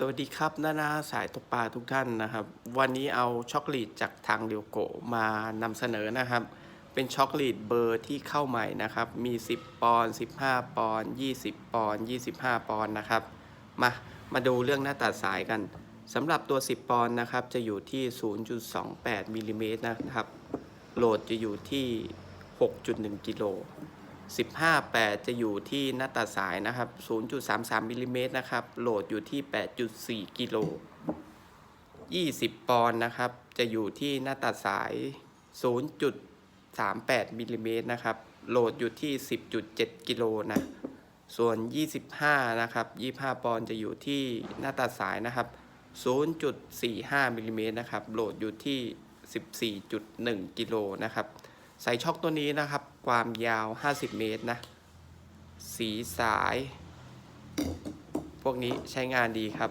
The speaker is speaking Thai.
สวัสดีครับนานาสายตกปลาทุกท่านนะครับ วันนี้เอาช็อกโกแลตจากทางเดียวโกมานำเสนอนะครับ เป็นช็อกโกแลตเบอร์ที่เข้าใหม่นะครับ มี 10 ปอนด์15 ปอนด์20 ปอนด์25 ปอนด์นะครับ มามาดูเรื่องหน้าตัดสายกันสำหรับตัว 10 ปอนด์นะครับ จะอยู่ที่ 0.28มิลลิเมตรนะครับ โหลดจะอยู่ที่ 6.1 กิโล 15 8 จะอยู่ที่หน้าตัดสายนะครับ 0.33มิลลิเมตรนะครับ โหลดอยู่ที่ 8.4 กิโล 20 ปอนด์นะครับ จะอยู่ที่หน้าตัดสาย 0.38มิลลิเมตรนะครับ โหลดอยู่ที่ 10.7 กิโลนะ ส่วน 25 นะครับ 25 ปอนด์จะอยู่ที่หน้าตัดสายนะครับ 0.45มิลลิเมตรนะครับ โหลดอยู่ที่ 14.1 กิโลนะครับ ใส่ช็อคตัวนี้นะครับ ความยาว 50 เมตรนะ สีสาย พวกนี้ใช้งานดีครับ